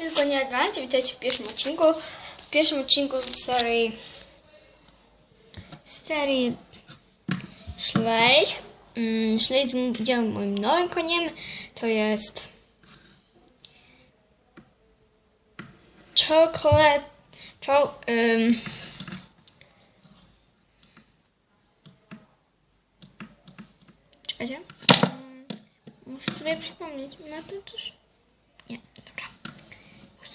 tylko nie odmawiajcie, witajcie w pierwszym odcinku. W pierwszym odcinku z serii serii Schleich. Mm, będzie moim nowym koniem. To jest chocolate cho, um, Czekajcie. Mm, Muszę sobie przypomnieć. Ma to też...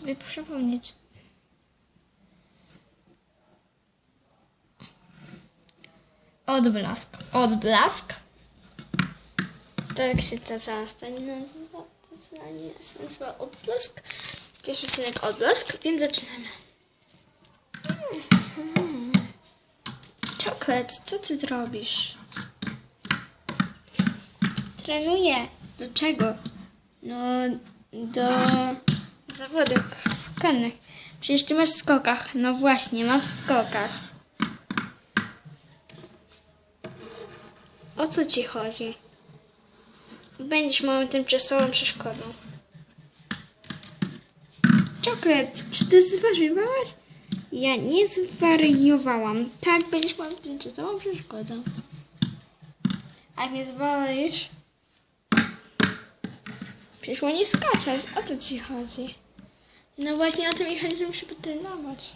Sobie przypomnieć. Odblask. Odblask. Tak się ta cała stanie nazywa. To zdanie się nazywa odblask. Pierwszy odcinek odblask, więc zaczynamy. Mm. Co ty robisz? Trenuję. Do czego? No, do zawodów konnych. Przecież ty masz w skokach. No właśnie, mam w skokach. O co ci chodzi? Będziesz moją tymczasową przeszkodą. Czoklet, czy ty zwariowałaś? Ja nie zwariowałam. Tak, będziesz moją tymczasową przeszkodą. A mnie zwalisz? Przyszło nie skaczać. O co ci chodzi? No właśnie o tym żeby się potrenować.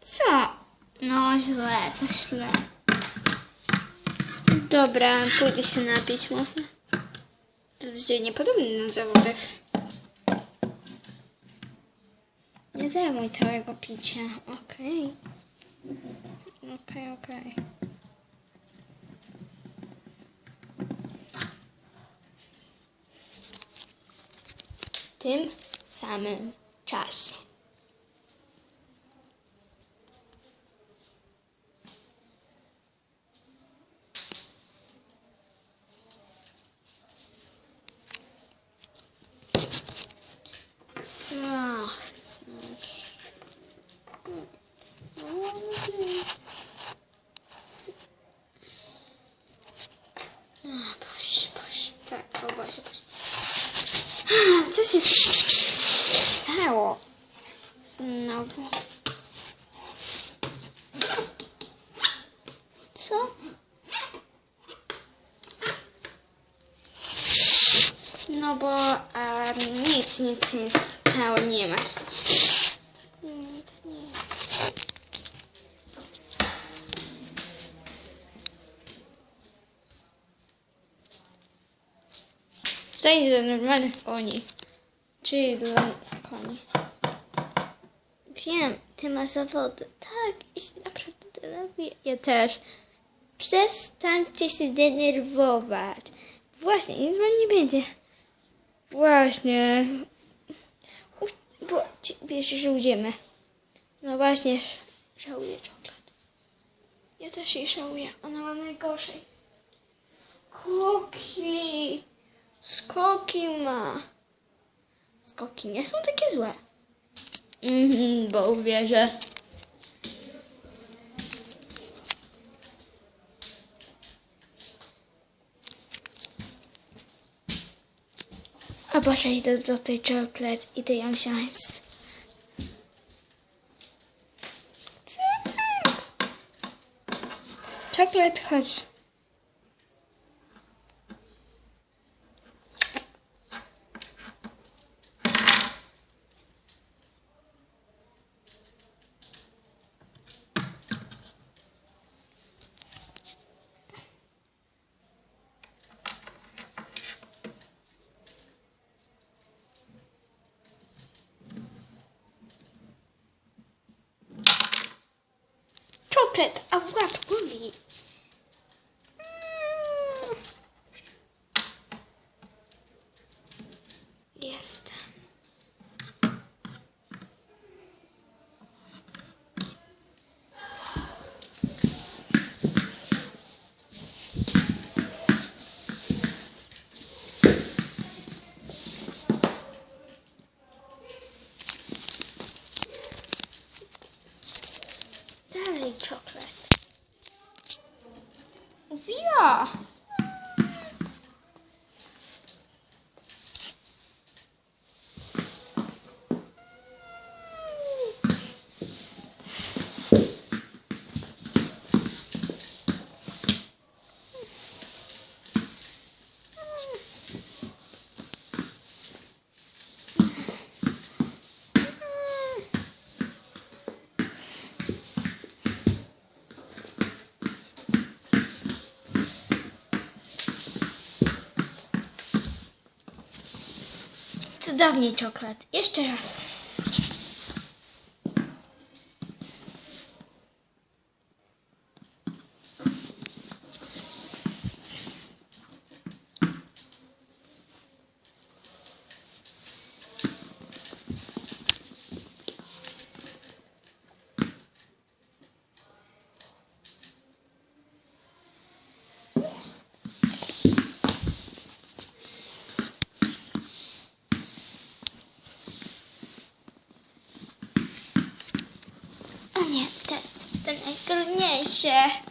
Co? Źle, to źle. Dobra, pójdę się napić może. To jest niepodobny na zawodach. Nie zajmuj całego picia, okej. Okej, okej. W tym samym czasie. Co chcesz? A, Boś, boś, tak, o Boże, boś. Co się stało? Znowu. Co? No bo nic, nic nie stało, nie martw się. Nic nie. Dla normalnych koni. Czyli dla koni. Wiem, ty masz zawody. Tak, i się naprawdę denerwuję. Ja też. Przestańcie się denerwować. Właśnie, nic wam nie będzie. Właśnie. Bo ci- wiesz, że ujdziemy. No właśnie, żałuję czoklat. Ja też jej żałuję. Ona ma najgorzej. Skoki. Skoki ma. Skoki nie są takie złe. Mhm, bo uwierzę. A Boże, idę do tej czoklet, idę ją wziąć. Czoklet, chodź. Czoklet, a ład boli. Mm. Jest. Dalej czoklet. Wio! Cudownie czoklet. Jeszcze raz. share.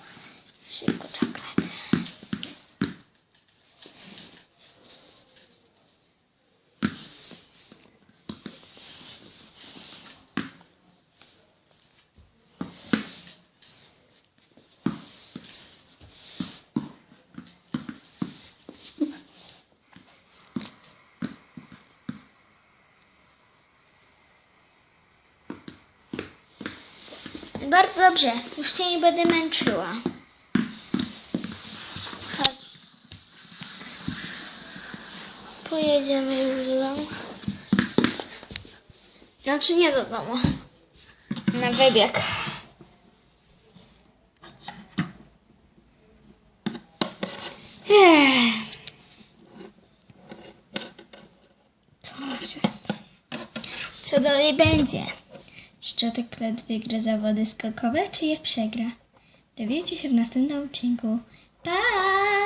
Bardzo dobrze. Już cię nie będę męczyła. Chodź. Pojedziemy już do domu. Znaczy nie do domu. Na wybieg. Co dalej będzie? Czy Czoklet wygra zawody skokowe, czy je przegra? Dowiecie się w następnym odcinku. Pa!